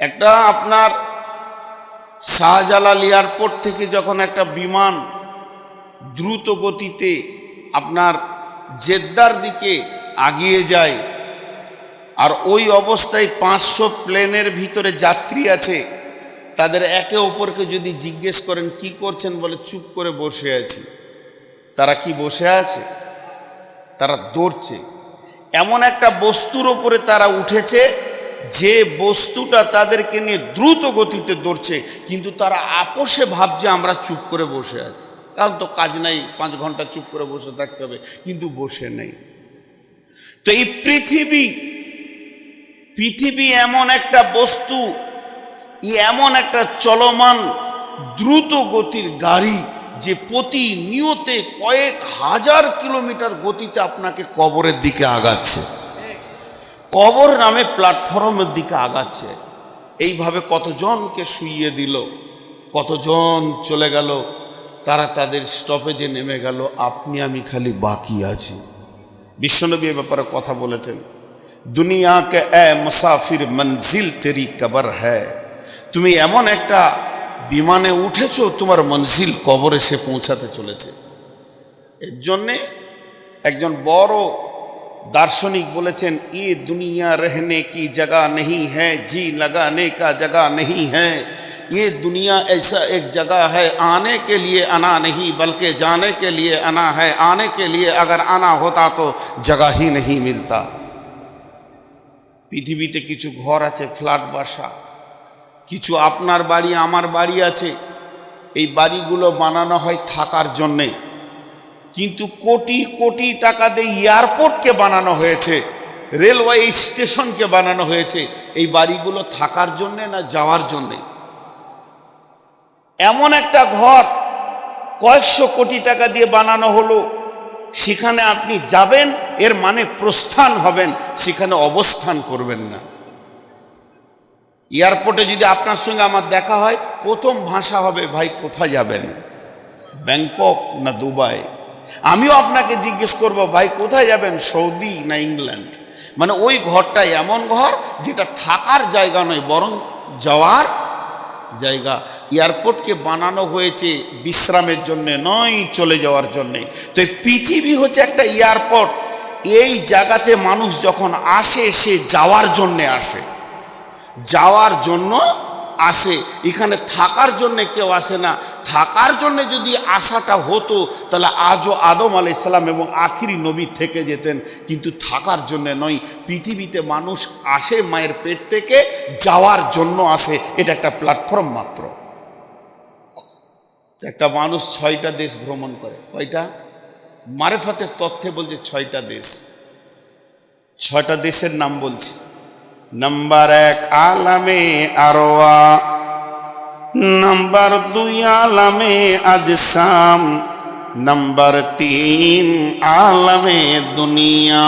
একটা আপনার শাহজালাল এয়ারপোর্ট থেকে যখন একটা বিমান দ্রুত গতিতে আপনার জেদ্দার দিকে আগিয়ে যায়, আর ওই অবস্থায় পাঁচশো প্লেনের ভিতরে যাত্রী আছে, তাদের একে অপরকে যদি জিজ্ঞেস করেন, কি করছেন? বলে, চুপ করে বসে আছি। তারা কি বসে আছে? তারা দৌড়ছে। এমন একটা বস্তুর ওপরে তারা উঠেছে যে বস্তুটা তাদেরকে নিয়ে দ্রুত গতিতে দৌড়ছে, কিন্তু তারা আপোষে ভাবছে আমরা চুপ করে বসে আছি। কারণ তো কাজ নাই, পাঁচ ঘণ্টা চুপ করে বসে থাকতে হবে, কিন্তু বসে নেই। তো এই পৃথিবী পৃথিবী এমন একটা বস্তু এমন একটা চলমান, দ্রুত গতির গাড়ি যে প্রতিনিয়তে কয়েক হাজার কিলোমিটার গতিতে আপনাকে কবরের দিকে আগাচ্ছে। কবর নামে প্ল্যাটফর্মের দিকে আগাচ্ছে। এইভাবে কতজনকে শুইয়ে দিল, কতজন চলে গেল, তারা তাদের স্টপেজে নেমে গেল, আপনি, আমি খালি বাকি আছি। বিশ্বনবী এ ব্যাপারে কথা বলেছেন, দুনিয়াকে এ মুসাফির মঞ্জিল তেরি কবর হ্যায়। তুমি এমন একটা বিমানে উঠেছো, তোমার মঞ্জিল কবরে সে পৌঁছাতে চলেছে। এর জন্যে একজন বড় দার্শনিক বলেছেন, এ দুনিয়া রহনে কি জগা নেই হ্যাঁ জি লগানে কা জগা নেই হ্যাঁ। ये दुनिया ऐसा एक जगह है आने के लिए आना नहीं बल्कि जाने আনা लिए आना লিয়ে आने আনা হ্যাঁ, হতা তো आना হি तो जगह পৃথিবীতে কিছু ঘর আছে, ফ্ল্যাট বাসা। কিছু আপনার বাড়ি, আমার বাড়ি আছে। এই বাড়িগুলো বানানো হয় থাকার জন্যে। কিন্তু কোটি কোটি টাকা দিয়ে এয়ারপোর্টকে বানানো হয়েছে, রেলওয়ে স্টেশনকে বানানো হয়েছে। এই বাড়িগুলো থাকার জন্যে না যাওয়ার জন্যে? এমন একটা ঘর কয়েকশো কোটি টাকা দিয়ে বানানো হলো। সেখানে আপনি যাবেন, এর মানে প্রস্থান হবেন, সেখানে অবস্থান করবেন না। এয়ারপোর্টে যদি আপনার সঙ্গে আমার দেখা হয়, প্রথম ভাষা হবে, ভাই, কোথায় যাবেন? ব্যাংকক না দুবাই? আমিও আপনাকে জিজ্ঞেস করব, ভাই, কোথায় যাবেন, সৌদি না ইংল্যান্ড? মানে ওই ঘরটা এমন ঘর যেটা থাকার জায়গা নয়, বরং যাওয়ার জায়গা। এয়ারপোর্টকে বানানো হয়েছে বিশ্রামের জন্যে, নয় চলে যাওয়ার জন্যে। তো পৃথিবী হচ্ছে একটা এয়ারপোর্ট। এই জায়গাতে মানুষ যখন আসে, সে যাওয়ার জন্যে আসে। যাওয়ার জন্য আসে। এখানে থাকার জন্যে কেউ আসে না। থাকার জন্য যদি আশাটা হতো, তাহলে আজও আদম আলাই ইসলাম এবং আখিরি নবী থেকে যেতেন। কিন্তু থাকার জন্য নয়, পৃথিবীতে মানুষ আসে মায়ের পেট থেকে, যাওয়ার জন্য আসে। এটা একটা প্ল্যাটফর্ম মাত্র। একটা মানুষ ছয়টা দেশ ভ্রমণ করে। কয়টা? মারেফাতের তথ্যে বলছে ছয়টা দেশ। ছয়টা দেশের নাম বলছি। নাম্বার এক, আলামে আরোয়া নাম্বার দুই আলামে আজসাম, নাম্বার তিন আলামে দুনিয়া,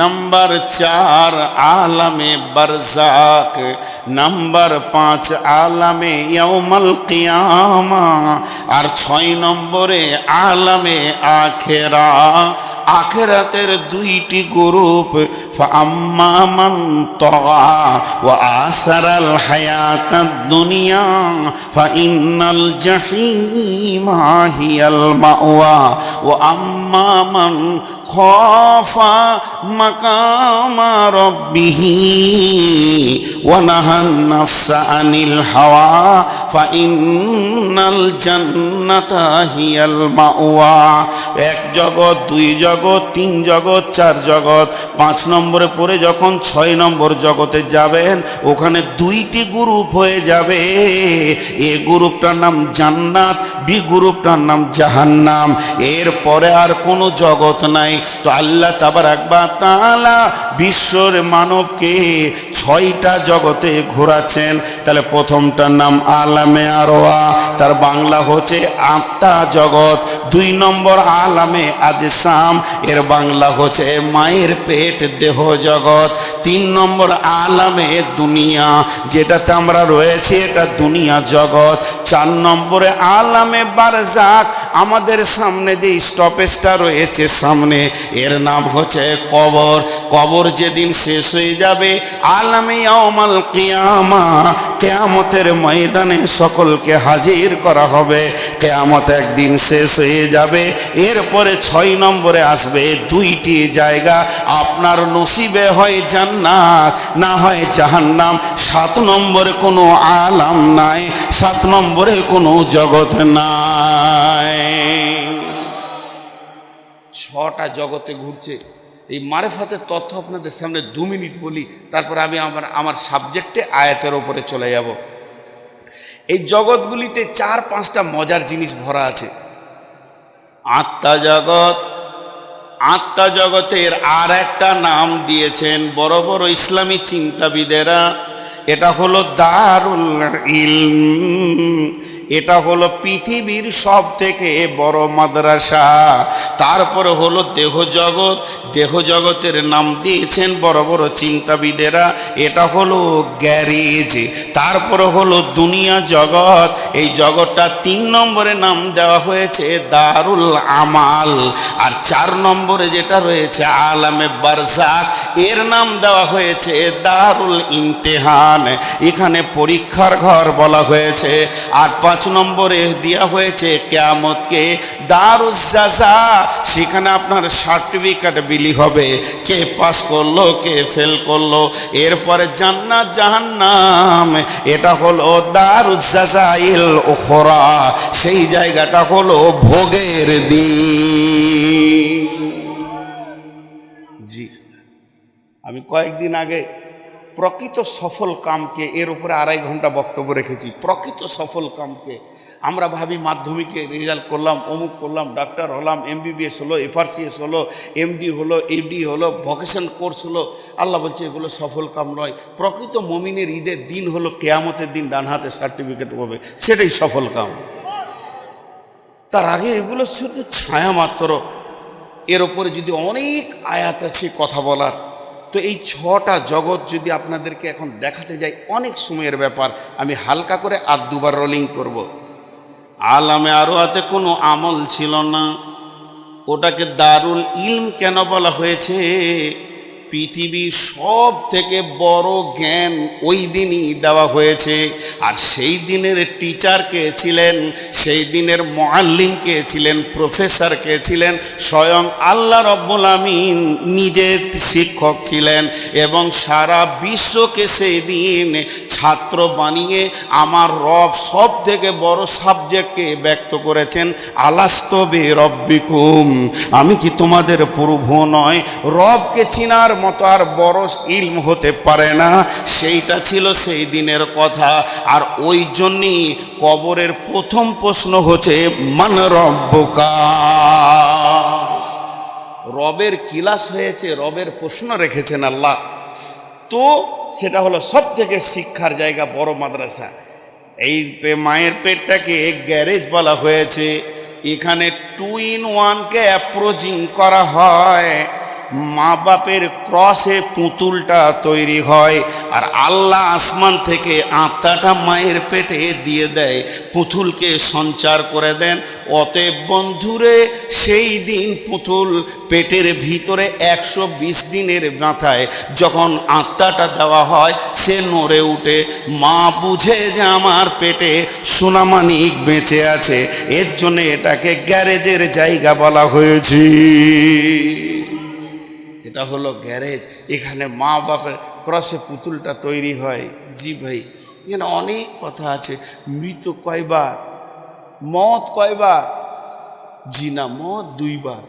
নাম্বার চার আলামে বরজাক, নাম্বার পাঁচ আলামে ইয়ৌমল কিয়ামা, আর ছয় নম্বরে আলামে আখেরা। আখেরাতের দুইটি গ্রুপ ফাম্মামান তগা ওয়া আসারাল হায়াতাদ দুনিয়া, ফাইন্নাল জাহিমা হিয়াল মাওয়া ওয়া আম্মামান খাফা মাকামা রাব্বিহি ওয়া নাহান নাফসা আনিল হাওয়া, ফাইন্নাল জান্নাতা হিয়াল মাওয়া। এক জগৎ, দুই জগৎ তিন জগৎ, চার জগৎ। পাঁচ নম্বরে পড়ে যখন ছয় নম্বর জগতে যাবেন, ওখানে দুইটি গ্রুপ হয়ে যাবে। এ গ্রুপটার নাম জান্নাত, বি গ্রুপটার নাম জাহান্নাম। এরপরে আর কোনো জগৎ নাই। তো আল্লাহ তাবার একবার তালা বিশ্বর মানবকে ছয়টা জগতে ঘোরাচ্ছেন। তাহলে প্রথমটার নাম আলামে আরোয়া, তার বাংলা হচ্ছে আত্মা জগৎ। দুই নম্বর আলামে আজসাম, এর বাংলা হচ্ছে মায়ের পেট দেহ জগৎ। তিন নম্বর আলামে দুনিয়া, যেটাতে আমরা রয়েছি এটা দুনিয়া জগৎ। চার নম্বরে আলামে বারজাক, আমাদের সামনে যে স্টপেজটা রয়েছে সামনে, এর নাম হচ্ছে কবর। কবর যেদিন শেষ হয়ে যাবে, আলাম কেয়ামতের ময়দানে সকলকে হাজির করা হবে। কেয়ামত একদিন শেষ হয়ে যাবে। এরপরে ছয় নম্বরে আসবে দুইটি জায়গা। আপনার নসিবে হয় জান্নাত, না হয় জাহান্নাম। সাত নম্বরে কোনো আলাম নাই, সাত নম্বরে কোনো জগৎ নাই। ছটা জগতে ঘুরছে। এই মারেফাতের তথ্য আপনাদের সামনে দু মিনিট বলি, তারপর আমি আমার আমার সাবজেক্টে আয়াতের ওপরে চলে যাব। এই জগৎগুলিতে চার পাঁচটা মজার জিনিস ভরা আছে। আত্মা জগৎ, আত্মা জগতের আর একটা নাম দিয়েছেন বড় বড় ইসলামী চিন্তাবিদেরা। এটা হলো দারুল ইলম। এটা হলো পৃথিবীর সব থেকে বড় মাদ্রাসা। তারপরে হলো দেহ জগৎ। দেহ জগতের নাম দিয়েছেন বড় বড় চিন্তাবিদেরা। এটা হলো গ্যারেজ। তারপরে হলো দুনিয়া জগৎ। এই জগৎটা তিন নম্বরে নাম দেওয়া হয়েছে দারুল আমাল। আর চার নম্বরে যেটা রয়েছে আলামে বারজাক, এর নাম দেওয়া হয়েছে দারুল ইমতেহান। এখানে পরীক্ষার ঘর বলা হয়েছে। আর পাঁচ নম্বরে দেওয়া হয়েছে, কেয়ামতকে দারুস জাজা সেখানে আপনার সার্টিফিকেট বিলি হবে। কে পাস করল, কে ফেল করল, এরপরে জান্নাত, জাহান্নাম, এটা হলো দারুস জাজাইল ওখরা সেই জায়গাটা হলো ভোগের দিন। জি, আমি কয়েকদিন আগে প্রকৃত সফল কামকে এর উপরে আড়াই ঘণ্টা বক্তব্য রেখেছি। প্রকৃত সফল কামকে আমরা ভাবি মাধ্যমিকে রেজাল্ট করলাম, অমুক করলাম ডাক্তার হলাম এমবিবিএস হলো এফআরসিএস হলো এমডি হলো এডি হলো ভকেশন কোর্স হলো, আল্লাহ বলছে এগুলো সফল কাম নয়। প্রকৃত মমিনের ঈদের দিন হলো কেয়ামতের দিন ডান হাতে সার্টিফিকেট পাবে, সেটাই সফল কাম। তার আগে এগুলো শুধু ছায়া মাত্র, এর ওপরে যদি অনেক আয়াত আছে কথা বলার তো এই ছটা জগৎ যদি আপনাদেরকে এখন দেখাতে যাই, অনেক সময়ের ব্যাপার। আমি হালকা করে আর দুবার রোলিং করব। আলামে আরও হাতে কোনো আমল ছিল না। ওটাকে দারুল ইলম কেন বলা হয়েছে? পৃথিবীর সব থেকে বড় জ্ঞান ওই দিনই দেওয়া হয়েছে। আর সেই দিনের টিচার কে ছিলেন, সেই দিনের মোয়াল্লিম কে ছিলেন প্রফেসর কে ছিলেন, স্বয়ং আল্লাহ রব্বুল আমিন নিজে শিক্ষক ছিলেন এবং সারা বিশ্বকে সেই দিন ছাত্র বানিয়ে আমার রব সব থেকে বড় সাবজেক্টকে ব্যক্ত করেছেন। আলাস্তবে রব্বিকুম, আমি কি তোমাদের প্রভু নয়? রবকে চিনার মতো আর বড় ইলম হতে পারে না। সেইটা ছিল সেই দিনের কথা। আর ওই জন্যই কবরের প্রথম প্রশ্ন হচ্ছে, মান রব্বকা? রবের কিলাস হয়েছে, রবের প্রশ্ন রেখেছেন আল্লাহ। তো সেটা হলো সব থেকে শিক্ষার জায়গা বড় মাদ্রাসা। এই মায়ের পেটটাকে গ্যারেজ বলা হয়েছে। এখানে টু ইন ওয়ানকে অ্যাপ্রোচিং করা হয়। মা বাপের ক্রসে পুতুলটা তৈরি হয় আর আল্লাহ আসমান থেকে আত্মাটা মায়ের পেটে দিয়ে দেয়, পুতুলকে সঞ্চার করে দেন। অতএব বন্ধুরে, সেই দিন পুতুল পেটের ভিতরে একশো বিশ দিনের মাথায় যখন আত্মাটা দেওয়া হয়, সে নড়ে উঠে। মা বুঝে যে আমার পেটে সোনামানিক বেঁচে আছে, এর জন্য এটাকে গ্যারেজের জায়গা বলা হয়েছে। এটা হলো গ্যারেজ। এখানে মা বাপের ক্রসে পুতুলটা তৈরি হয়। জি ভাই, এখানে অনেক কথা আছে। মৃত কয়বার? মত কয়বার? জি না, মত দুইবার।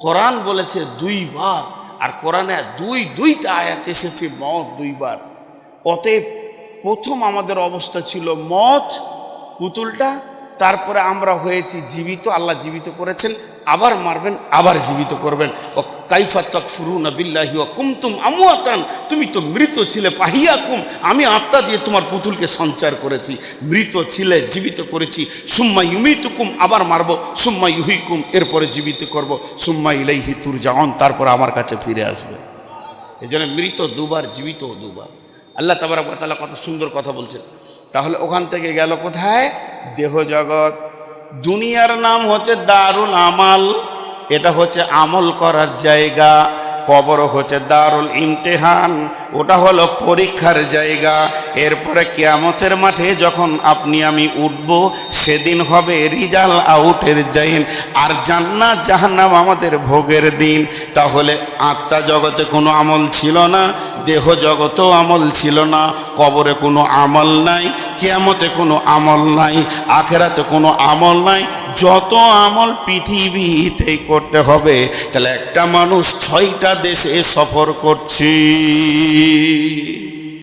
কোরআন বলেছে দুইবার, আর কোরআনে দুই, দুইটা আয়াত এসেছে, মত দুইবার। অতএব প্রথম আমাদের অবস্থা ছিল মত, পুতুলটা, তারপরে আমরা হয়েছি জীবিত, আল্লাহ জীবিত করেছেন। আবার মারবেন, আবার জীবিত করবেন। ও কাইফা তক ফুরুন বিল্লাহি ও কুমতুম আমুয়াতান তুমি তো মৃত ছিলে পাহিয়া কুম আমি আত্মা দিয়ে তোমার পুতুলকে সঞ্চার করেছি, মৃত ছিলে, জীবিত করেছি, সুম্মা ইউমিতুকুম, আবার মারবো, সুম্মা ইউহিকুম, এরপরে জীবিত করব, সুম্মা ইলাইহি তুর যাওন তারপর আমার কাছে ফিরে আসবে। এই জন্য মৃত দুবার, জীবিত দুবার। আল্লাহ তাবারাকাল্লাহ কত সুন্দর কথা বলছেন। তাহলে ওখান থেকে গেল কোথায়? দেহ জগৎ। দুনিয়ার নাম হচ্ছে দারুল আমাল, এটা হচ্ছে আমল করার জায়গা। কবর হচ্ছে দারুল ইমতেহান, ওটা হলো পরীক্ষার জায়গা। এরপরে কেয়ামতের মাঠে যখন আপনি আমি উঠব, সেদিন হবে রিজাল আউটের দিন। আর জান্নাত জাহান্নাম আমাদের ভোগের দিন। তাহলে আত্মা জগতে কোনো আমল ছিল না দেহ জগতেও আমল ছিল না, কবরে কোনো আমল নাই কেমতে কোনো আমল নাই, আখেরাতে কোনো আমল নাই, যত আমল পৃথিবীতে করতে হবে, তাহলে একটা মানুষ ছয়টা দেশে সফর করছে।